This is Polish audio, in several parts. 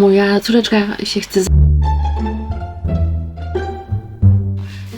Moja córeczka się chce. Z...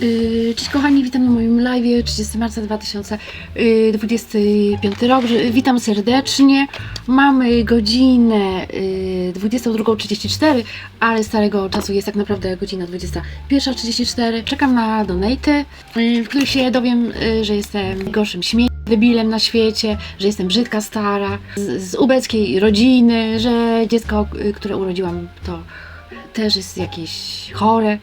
Yy, Cześć kochani, witam na moim live 30 marca 2025 rok. Że- Witam serdecznie. Mamy godzinę yy, 22.34, ale starego czasu jest tak naprawdę godzina 21.34. Czekam na donaty, yy, w których się dowiem, yy, że jestem gorszym śmieciem, debilem na świecie, że jestem brzydka, stara, z, z ubeckiej rodziny, że dziecko, yy, które urodziłam, to też jest jakieś chore.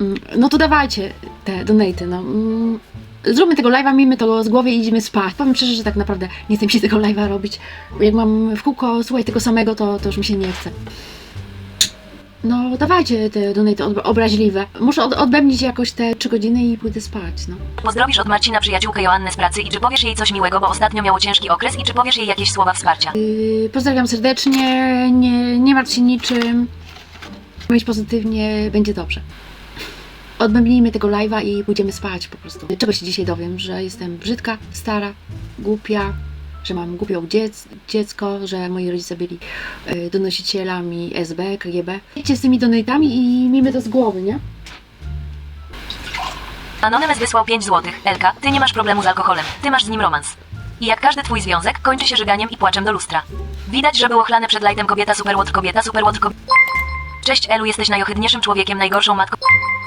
Mm, No to dawajcie te donaty, no. Mm, Zróbmy tego live'a, miejmy to z głowy i idziemy spać. Powiem szczerze, że tak naprawdę nie chcę mi się tego live'a robić. Jak mam w kółko słuchać tego samego, to, to już mi się nie chce. No dawajcie te donaty ob- obraźliwe. Muszę od, odbębnić jakoś te 3 godziny i pójdę spać, no. Pozdrowisz od Marcina przyjaciółkę Joannę z pracy i czy powiesz jej coś miłego, bo ostatnio miało ciężki okres i czy powiesz jej jakieś słowa wsparcia. Yy, pozdrawiam serdecznie, nie, nie martw się niczym. Myśl pozytywnie, będzie dobrze. Odbębnijmy tego live'a i pójdziemy spać po prostu. Czego się dzisiaj dowiem? Że jestem brzydka, stara, głupia, że mam głupią dziec, dziecko, że moi rodzice byli yy, donosicielami SB, KGB. Idźcie z tymi donatami i miejmy to z głowy, nie? Anonymous wysłał 5 złotych. Elka, ty nie masz problemu z alkoholem, ty masz z nim romans. I jak każdy twój związek, kończy się żyganiem i płaczem do lustra. Widać, że było chlane przed lajtem kobieta, superłotr kobieta, superłotr kobieta. Cześć Elu, jesteś najohydniejszym człowiekiem, najgorszą matką.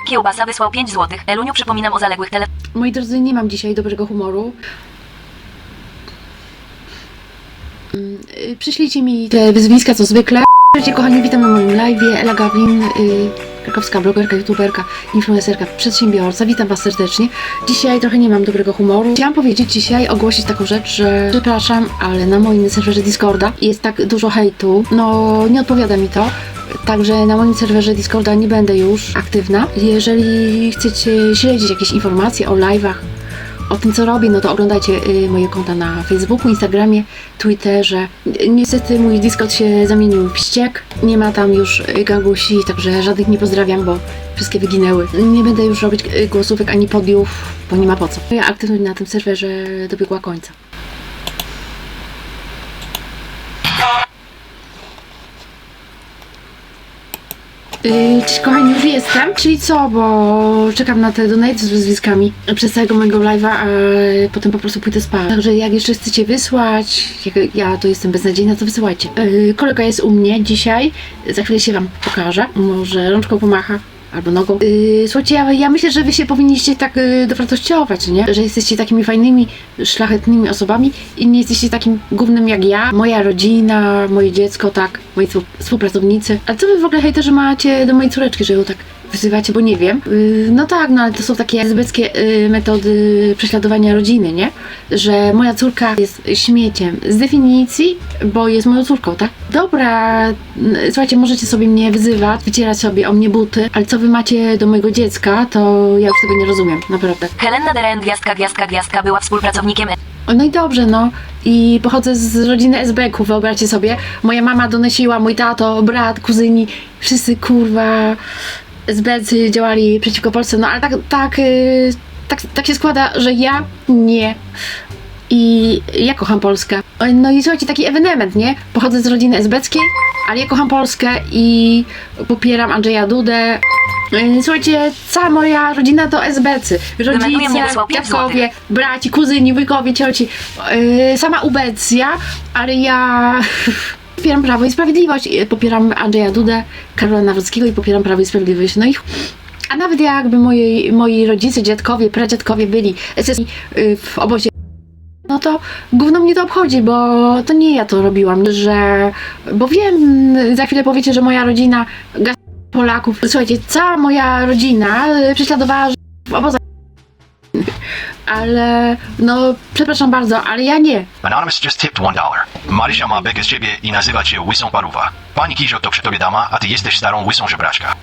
Kiełbasa wysłał 5 złotych. Eluniu, przypominam o zaległych tele... Moi drodzy, nie mam dzisiaj dobrego humoru. Mm, y, Przyślijcie mi te wyzwiska, co zwykle. Cześć, kochani, witam na moim live. Ela Gawin, y, krakowska blogerka, youtuberka, influencerka, przedsiębiorca. Witam Was serdecznie. Dzisiaj trochę nie mam dobrego humoru. Chciałam powiedzieć dzisiaj, ogłosić taką rzecz, że przepraszam, ale na moim serwerze Discorda jest tak dużo hejtu. No, nie odpowiada mi to. Także na moim serwerze Discorda nie będę już aktywna. Jeżeli chcecie śledzić jakieś informacje o live'ach, o tym co robię, no to oglądajcie y, moje konta na Facebooku, Instagramie, Twitterze. Ni- Niestety mój Discord się zamienił w ściek. Nie ma tam już y, gangusi, także żadnych nie pozdrawiam, bo wszystkie wyginęły. Nie będę już robić y, głosówek ani podiów, bo nie ma po co. Moja aktywność na tym serwerze dobiegła końca. Yy, kochani, już jestem. Czyli co, bo czekam na te donate z wyzwiskami przez całego mojego live'a, a potem po prostu pójdę spać. Także jak jeszcze chcecie wysłać, jak ja to jestem beznadziejna, to wysyłajcie. Yy, kolega jest u mnie dzisiaj, za chwilę się wam pokażę. Może rączką pomacha. Albo nogą. Yy, słuchajcie, ja, ja myślę, że wy się powinniście tak yy, dowartościować, nie? Że jesteście takimi fajnymi, szlachetnymi osobami i nie jesteście takim gównem jak ja, moja rodzina, moje dziecko, tak, moi współ- współpracownicy. A co wy w ogóle hejterzy macie do mojej córeczki, że ją tak wyzywacie, bo nie wiem. Yy, no tak, no ale to są takie zbyckie yy, metody prześladowania rodziny, nie? Że moja córka jest śmieciem z definicji, bo jest moją córką, tak? Dobra, n- słuchajcie, możecie sobie mnie wyzywać, wycierać sobie o mnie buty, ale co wy macie do mojego dziecka, to ja już tego nie rozumiem, naprawdę. Helena Deren, gwiazdka, gwiazdka, gwiazdka, była współpracownikiem No i dobrze, no. I pochodzę z rodziny SB-ku, wyobraźcie sobie. Moja mama donosiła, mój tato, brat, kuzyni, wszyscy kurwa SB-cy działali przeciwko Polsce. No ale tak, tak, yy, tak, tak się składa, że ja nie. I ja kocham Polskę. No i słuchajcie, taki ewenement, nie? Pochodzę z rodziny esbeckiej, ale ja kocham Polskę i popieram Andrzeja Dudę. Yy, Słuchajcie, cała moja rodzina to mnie, Rodzice, dziadkowie, braci, kuzyni, wujkowie, cioci. Yy, sama ubecja, ale ja popieram Prawo i Sprawiedliwość. Popieram Andrzeja Dudę, Karola Nawrockiego i popieram Prawo i Sprawiedliwość. No i a nawet jakby moi, moi rodzice, dziadkowie, pradziadkowie byli yy, w obozie no to gówno mnie to obchodzi, bo to nie ja to robiłam, że... Bo wiem, za chwilę powiecie, że moja rodzina Polaków... Słuchajcie, cała moja rodzina y, prześladowała w obozach ale no, przepraszam bardzo, ale ja nie. Anonymous just tipped one dollar. Marysia ma bekę z ciebie i nazywa cię łysą paruwa. Pani Kizio to przy tobie dama, a ty jesteś starą łysą żebraczka.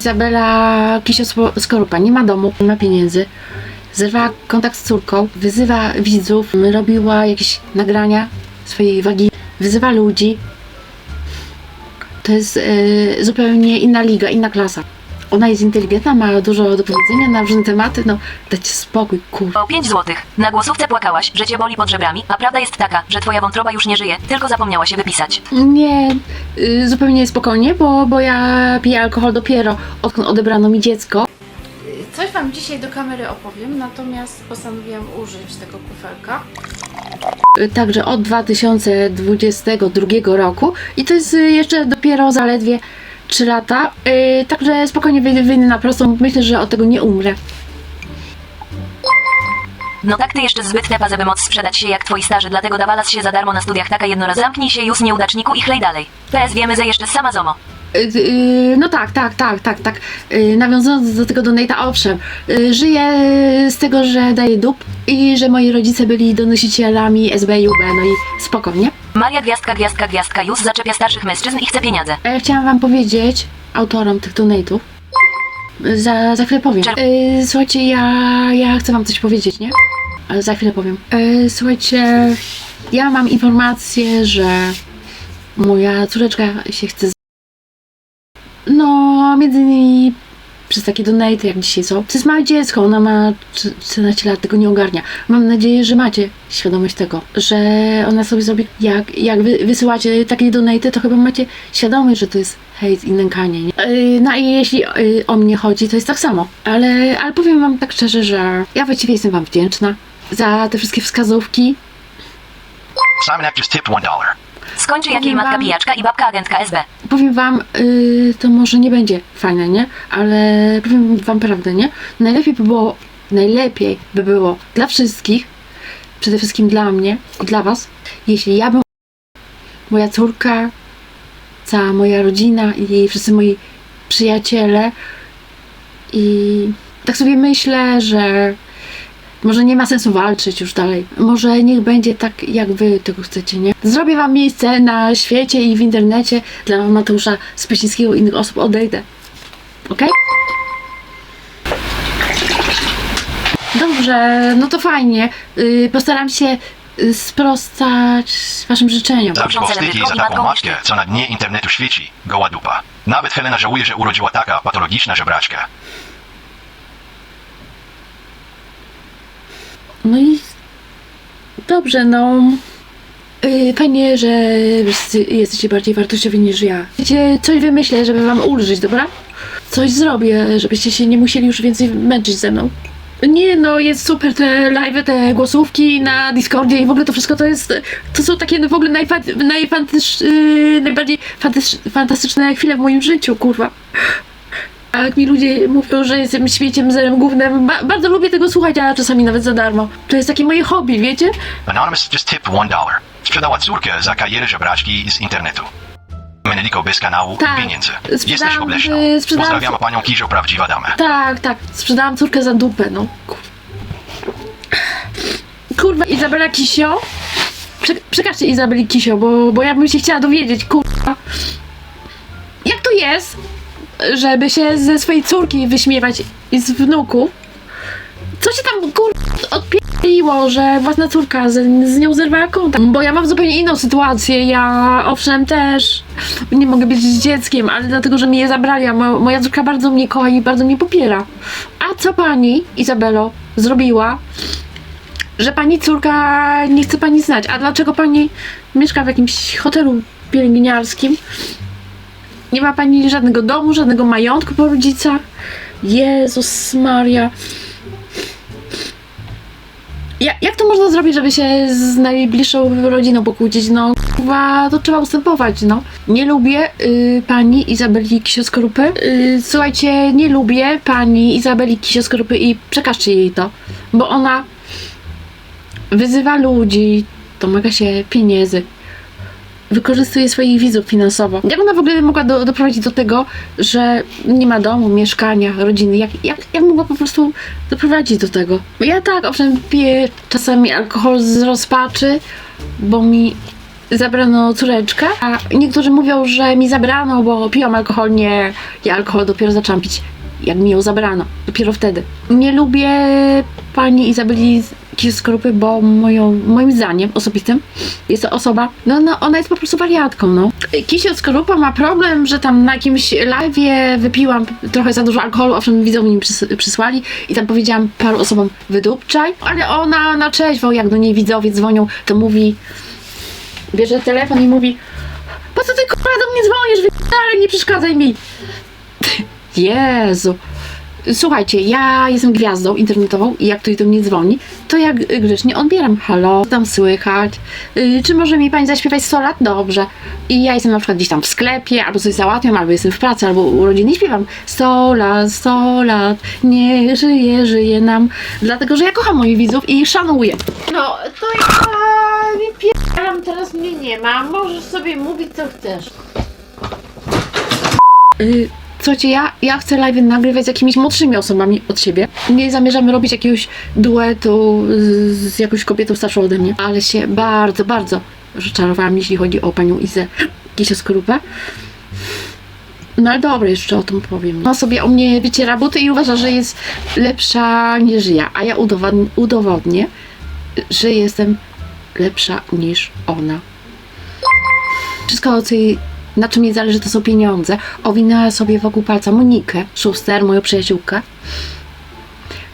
Izabela Kisio-Skorupa nie ma domu, nie ma pieniędzy. Zerwała kontakt z córką, wyzywa widzów, robiła jakieś nagrania swojej wagi, wyzywa ludzi. To jest e, zupełnie inna liga, inna klasa. Ona jest inteligentna, ma dużo do powiedzenia na różne tematy, no dajcie spokój, kur... O 5 złotych. Na głosówce płakałaś, że cię boli pod żebrami, a prawda jest taka, że twoja wątroba już nie żyje, tylko zapomniała się wypisać. Nie, y, zupełnie spokojnie, bo, bo ja piję alkohol dopiero, odkąd odebrano mi dziecko. Coś Wam dzisiaj do kamery opowiem, natomiast postanowiłam użyć tego kufelka. Y, Także od 2022 roku i to jest y, jeszcze dopiero zaledwie 3 lata, y, także spokojnie wyjdę, na prostą, myślę, że od tego nie umrę. No tak ty jeszcze zbyt tepa, żeby móc sprzedać się jak twoi starzy, dlatego dawalas się za darmo na studiach taka jednoraz. Zamknij się już nieudaczniku i chlej dalej. PS wiemy, że jeszcze sama zomo. Y, y, No tak, tak, tak, tak, tak. Y, Nawiązując do tego donate'a, owszem, y, żyję z tego, że daję dup i że moi rodzice byli donosicielami SB i UB, no i spokojnie. Maria Gwiazdka, Gwiazdka, Gwiazdka już zaczepia starszych mężczyzn i chce pieniądze. A ja chciałam wam powiedzieć, autorom tych donate'ów, za, za chwilę powiem. Y, Słuchajcie, ja, ja chcę wam coś powiedzieć, nie? Ale za chwilę powiem. Y, Słuchajcie, ja mam informację, że moja córeczka się chce. z- No, między innymi przez takie donate, jak dzisiaj są. To jest małe dziecko, ona ma tr- 14 lat, tego nie ogarnia. Mam nadzieję, że macie świadomość tego, że ona sobie zrobi, jak, jak wy wysyłacie takie donate, to chyba macie świadomość, że to jest hejt i nękanie. Nie? Yy, no i jeśli yy, o mnie chodzi, to jest tak samo. Ale, ale powiem wam tak szczerze, że ja właściwie jestem wam wdzięczna za te wszystkie wskazówki. Simon Act just tipped one dollar. Skończy jakiej Powiem matka wam- pijaczka i babka agentka SB. powiem wam, yy, to może nie będzie fajne, nie? Ale powiem wam prawdę, nie? Najlepiej by było, najlepiej by było dla wszystkich, przede wszystkim dla mnie i dla was, jeśli ja bym, moja córka, cała moja rodzina i wszyscy moi przyjaciele i tak sobie myślę, że może nie ma sensu walczyć już dalej. Może niech będzie tak, jak wy tego chcecie, nie? Zrobię wam miejsce na świecie i w internecie dla Mateusza Spysińskiego i innych osób. Odejdę. Okej? Dobrze, no to fajnie. Yy, postaram się y, sprostać waszym życzeniom. Zawsze wstyki celebrytką za taką matkę, co na dnie internetu świeci. Goła dupa. Nawet Helena żałuje, że urodziła taka patologiczna żebraczka. No i dobrze, no. Yy, fajnie, że jesteście bardziej wartościowi niż ja. Wiecie, coś wymyślę, żeby wam ulżyć, dobra? Coś zrobię, żebyście się nie musieli już więcej męczyć ze mną. Nie, no jest super te live, te głosówki na Discordzie i w ogóle to wszystko to jest, to są takie w ogóle najfa, najfantys, yy, najbardziej fantastyczne chwile w moim życiu, kurwa. Jak mi ludzie mówią, że jestem świeciem, zerem, głównym, ba- bardzo lubię tego słuchać, a czasami nawet za darmo. To jest takie moje hobby, wiecie? Anonymous just tipped one dollar. Sprzedała córkę za karierę żebraczki z internetu. Meneliko bez kanału Tak. pieniędzy. Jesteś obleśną. y, sprzedałam- Pozdrawiam panią Kizio, prawdziwa dama. Tak, tak, sprzedałam córkę za dupę, no. Kur- Kurwa, Izabela Kisio? Prze przekażcie Izabeli Kisio, bo, bo ja bym się chciała dowiedzieć, kurwa. Jak to jest, żeby się ze swojej córki wyśmiewać i z wnuków? Co się tam, kurwa, odpieliło, że własna córka z, z nią zerwała kontakt? Bo ja mam zupełnie inną sytuację. Ja, owszem, też nie mogę być dzieckiem, ale dlatego, że mi je zabrali, a mo- moja córka bardzo mnie kocha i bardzo mnie popiera. A co pani, Izabelo, zrobiła, że pani córka nie chce pani znać? A dlaczego pani mieszka w jakimś hotelu pielęgniarskim? Nie ma pani żadnego domu, żadnego majątku po rodzicach? Jezus Maria. Ja, jak to można zrobić, żeby się z najbliższą rodziną pokłócić? No, to trzeba ustępować, no. Nie lubię y, pani Izabeli Kisioskorupy. Y, słuchajcie, nie lubię pani Izabeli Kisioskorupy i przekażcie jej to, bo ona wyzywa ludzi, domaga się pieniędzy, wykorzystuje swoich widzów finansowo. Jak ona w ogóle mogła do, doprowadzić do tego, że nie ma domu, mieszkania, rodziny? Jak, jak, jak mogła po prostu doprowadzić do tego? Ja tak, owszem, piję czasami alkohol z rozpaczy, bo mi zabrano córeczkę, a niektórzy mówią, że mi zabrano, bo piłam alkohol. Nie, ja alkohol dopiero zaczęłam pić, jak mi ją zabrano. Dopiero wtedy. Nie lubię pani Izabeli Kisio Skorupy, bo moją, moim zdaniem osobistym jest to osoba, no, no ona jest po prostu wariatką, no. Kisio Skorupa ma problem, że tam na jakimś live'ie wypiłam trochę za dużo alkoholu, owszem widzowie mi przys- przysłali i tam powiedziałam paru osobom wydupczaj, ale ona na trzeźwo, jak do niej widzowie dzwonią, to mówi, bierze telefon i mówi po co ty kurwa do mnie dzwonisz, ale nie przeszkadzaj mi. Jezu. Słuchajcie, ja jestem gwiazdą internetową i jak ktoś do mnie dzwoni, to ja grzecznie odbieram. Halo, co tam słychać? Yy, czy może mi pani zaśpiewać 100 lat? Dobrze. I ja jestem na przykład gdzieś tam w sklepie, albo coś załatwiam, albo jestem w pracy, albo u rodziny śpiewam 100 lat, 100 lat, nie żyje, żyje nam. Dlatego, że ja kocham moich widzów i ich szanuję. No, to ja nie pieram, teraz mnie nie ma. Możesz sobie mówić, co chcesz. Y, Słuchajcie, ja, ja chcę live nagrywać z jakimiś młodszymi osobami od siebie. Nie zamierzamy robić jakiegoś duetu z, z jakąś kobietą starszą ode mnie, ale się bardzo, bardzo rozczarowałam, jeśli chodzi o panią Izę Kisio-Skorupę. No ale dobra, jeszcze o tym powiem. Ona sobie o mnie wyciera buty i uważa, że jest lepsza niż ja, a ja udowodnię, udowodnię że jestem lepsza niż ona. Wszystko, co jej, na czym jej zależy, to są pieniądze. Owinęła sobie wokół palca Monikę Schuster, moją przyjaciółkę.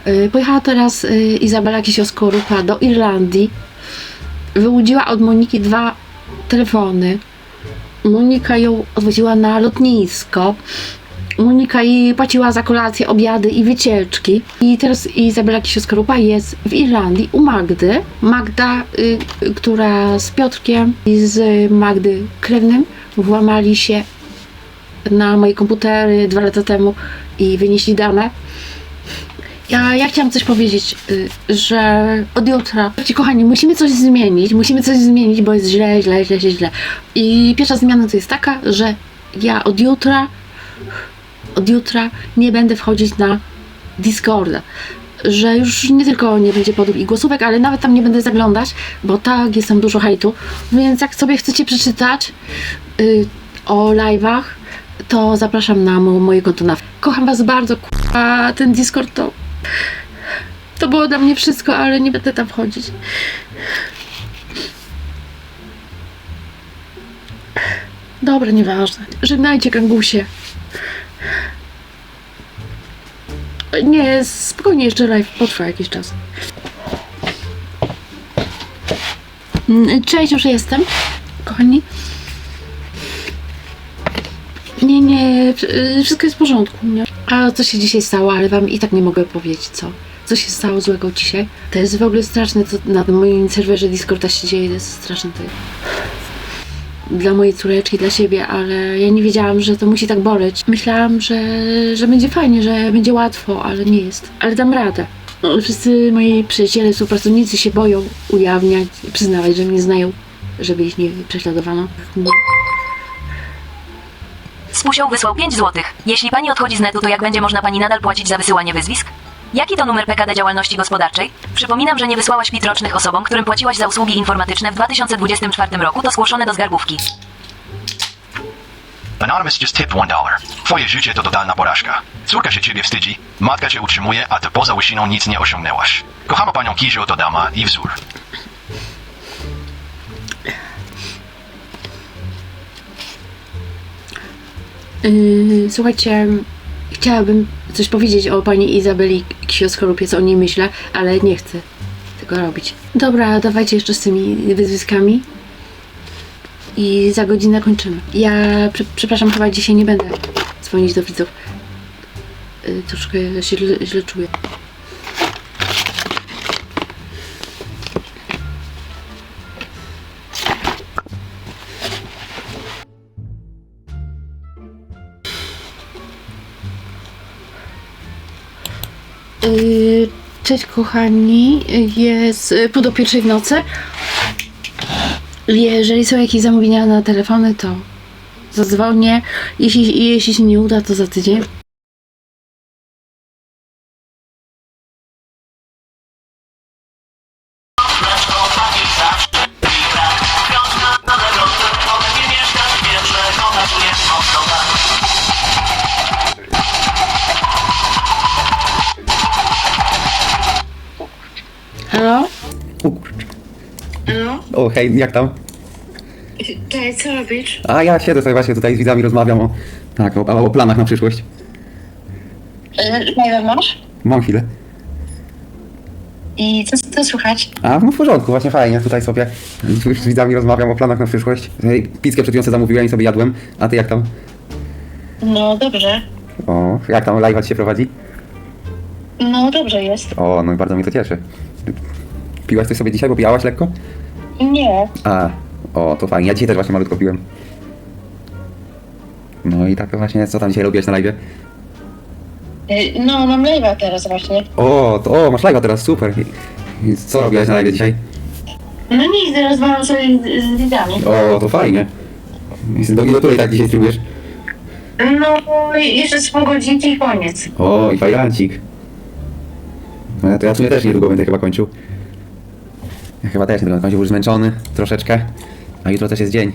Yy, Pojechała teraz yy, Izabela Kisio-Skorupa do Irlandii. Wyłudziła od Moniki dwa telefony. Monika ją odwoziła na lotnisko. Monika jej płaciła za kolację, obiady i wycieczki. I teraz Izabela Kisio-Skorupa jest w Irlandii u Magdy. Magda, y, y, która z Piotrkiem i z Magdy Krewnym włamali się na moje komputery dwa lata temu i wynieśli dane. Ja, ja chciałam coś powiedzieć, y, że od jutra, kochani, musimy coś zmienić, musimy coś zmienić, bo jest źle, źle, źle, źle, źle. I pierwsza zmiana to jest taka, że ja od jutra od jutra nie będę wchodzić na Discorda. Że już nie tylko nie będzie podrób i głosówek, ale nawet tam nie będę zaglądać, bo tak jest tam dużo hejtu. Więc jak sobie chcecie przeczytać y, o live'ach, to zapraszam na mo- moje konto na. Kocham was bardzo, a ten Discord to. To było dla mnie wszystko, ale nie będę tam wchodzić. Dobra, nieważne. Żegnajcie, kangusie. Nie, spokojnie, jeszcze live potrwa jakiś czas. Mm, Cześć, już jestem, kochani. Nie, nie, wszystko jest w porządku, nie? A co się dzisiaj stało, ale wam i tak nie mogę powiedzieć, co. Co się stało złego dzisiaj? To jest w ogóle straszne, co na tym moim serwerze Discorda się dzieje, to jest straszne. To dla mojej córeczki, dla siebie, ale ja nie wiedziałam, że to musi tak boleć. Myślałam, że, że będzie fajnie, że będzie łatwo, ale nie jest. Ale dam radę. No, Wszyscy moi przyjaciele, współpracownicy się boją ujawniać, przyznawać, że mnie znają, żeby ich nie prześladowano. Spusioł wysłał 5 złotych. Jeśli pani odchodzi z netu, to jak będzie można pani nadal płacić za wysyłanie wyzwisk? Jaki to numer PKD działalności gospodarczej? Przypominam, że nie wysłałaś PIT rocznych osobom, którym płaciłaś za usługi informatyczne w 2024 roku, to zgłoszone do zgarbówki. Anonymous just tipped one dollar. Twoje życie to totalna porażka. Córka się ciebie wstydzi, matka cię utrzymuje, a ty poza łysiną nic nie osiągnęłaś. Kochamy panią Kizio to dama i wzór. Yy, słuchajcie, chciałabym coś powiedzieć o pani Izabeli Ksioskorupie, o niej myślę, ale nie chcę tego robić. Dobra, dawajcie jeszcze z tymi wyzwiskami. I za godzinę kończymy. Ja, prze, przepraszam, chyba dzisiaj nie będę dzwonić do widzów. Yy, troszkę się źle, źle czuję. Cześć kochani, jest y, pół do pierwszej w nocy. Jeżeli są jakieś zamówienia na telefony, to zadzwonię. Jeśli, jeśli się nie uda, to za tydzień. Hej, jak tam? Cześć, co robisz? A ja siedzę sobie właśnie tutaj z widzami, rozmawiam o, tak, o, o planach na przyszłość. Nie wiem, masz? Mam chwilę. I co, co słychać? A, no w porządku, właśnie fajnie, tutaj sobie z widzami rozmawiam o planach na przyszłość. Hej, Pizzkę przed chwilą sobie zamówiłem i sobie jadłem. A ty jak tam? No dobrze. O, jak tam live ci się prowadzi? No dobrze jest. O, no i bardzo mnie to cieszy. Piłaś coś sobie dzisiaj, bo pijałaś lekko? Nie. A, o, to fajnie. Ja dzisiaj też właśnie malutko piłem. No i tak właśnie, co tam dzisiaj robiłeś na live? Y, No, mam live'a teraz właśnie. O, to, o, masz live'a teraz, super. I- i Co robiłaś na live dzisiaj? No nic, rozmawiam sobie z, z widzami. O, to fajnie. I Do, do której tak dzisiaj streamujesz? No, jeszcze z pół godzinki i koniec. O, i fajlancik. No to ja w sumie też niedługo będę chyba kończył. Ja chyba też niedługo będę kończył, już zmęczony troszeczkę. A jutro też jest dzień.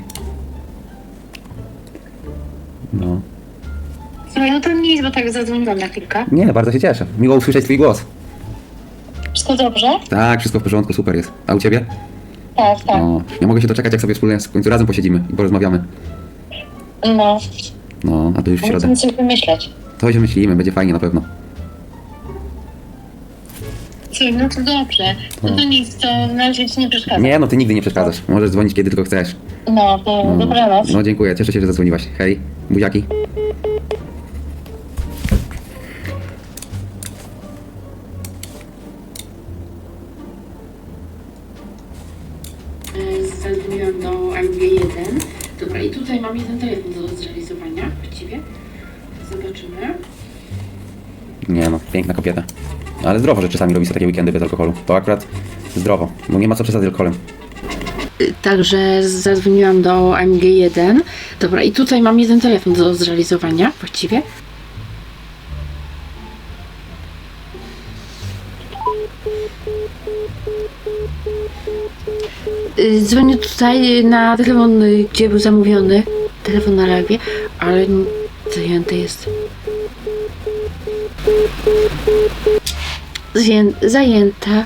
No. Słuchaj, no to nic, bo tak zadzwoniłam na chwilkę. Nie, bardzo się cieszę. Miło usłyszeć twój głos. Wszystko dobrze? Tak, wszystko w porządku, super jest. A u ciebie? Tak, tak. O, nie mogę się doczekać, jak sobie wspólnie w końcu razem posiedzimy i porozmawiamy. No, No, a to już w środę. musimy coś wymyśleć. To się myślimy, będzie fajnie na pewno. No to dobrze. No to nic, to na razie ci nie przeszkadza. Nie, no ty nigdy nie przeszkadzasz. Możesz dzwonić kiedy tylko chcesz. No, to No, dobranoc. no dziękuję, cieszę się, że zadzwoniłaś. Hej, buziaki. Zadzwoniłam do MG1. Dobra, i tutaj mam jeden telefon do zrealizowania właściwie. Zobaczymy. Nie no, piękna kobieta. Ale zdrowo, że czasami robi sobie takie weekendy bez alkoholu. To akurat zdrowo, bo nie ma co przesadzić z alkoholem. Także zadzwoniłam do MG1. Dobra, i tutaj mam jeden telefon do zrealizowania właściwie. Y, Dzwonię tutaj na telefon, y, gdzie był zamówiony. Telefon na live, ale zajęty jest. Zajęta.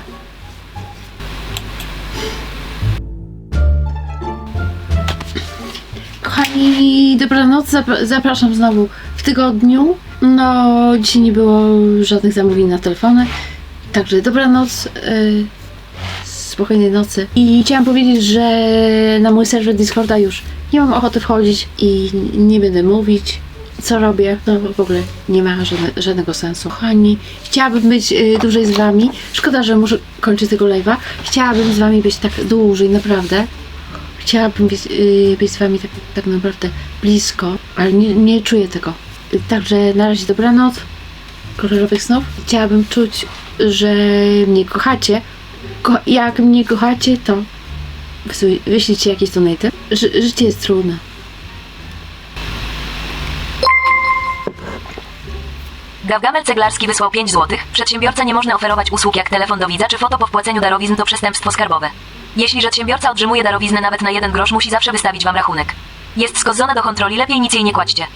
Kochani, dobranoc. Zap- zapraszam znowu w tygodniu. No, dzisiaj nie było żadnych zamówień na telefony. Także dobranoc. Yy, spokojnej nocy. I chciałam powiedzieć, że na mój serwer Discorda już nie mam ochoty wchodzić i nie będę mówić, co robię. No w ogóle nie ma żadne, żadnego sensu. Kochani, chciałabym być y, dłużej z wami. Szkoda, że muszę kończyć tego live'a. Chciałabym z wami być tak dłużej, naprawdę. Chciałabym być, y, być z wami tak, tak naprawdę blisko, ale nie, nie czuję tego. Także na razie dobranoc, kolorowych snów. Chciałabym czuć, że mnie kochacie. Ko- jak mnie kochacie, to wysył- wyślijcie jakieś donaty. Ży- życie jest trudne. Gawgamel Ceglarski wysłał 5 zł. Przedsiębiorca nie można oferować usług jak telefon do widza czy foto po wpłaceniu darowizn to przestępstwo skarbowe. Jeśli przedsiębiorca otrzymuje darowiznę nawet na jeden grosz, musi zawsze wystawić wam rachunek. Jest skozzona do kontroli, lepiej nic jej nie kładźcie.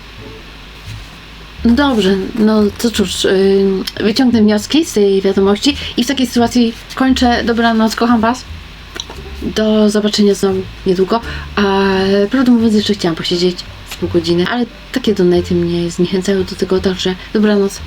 No dobrze, no to cóż, yy, wyciągnę wnioski z tej wiadomości i w takiej sytuacji kończę. Dobranoc, kocham Was. Do zobaczenia znowu niedługo. A prawdę mówiąc, jeszcze chciałam posiedzieć pół godziny, ale takie donaty mnie zniechęcają do tego, także dobranoc.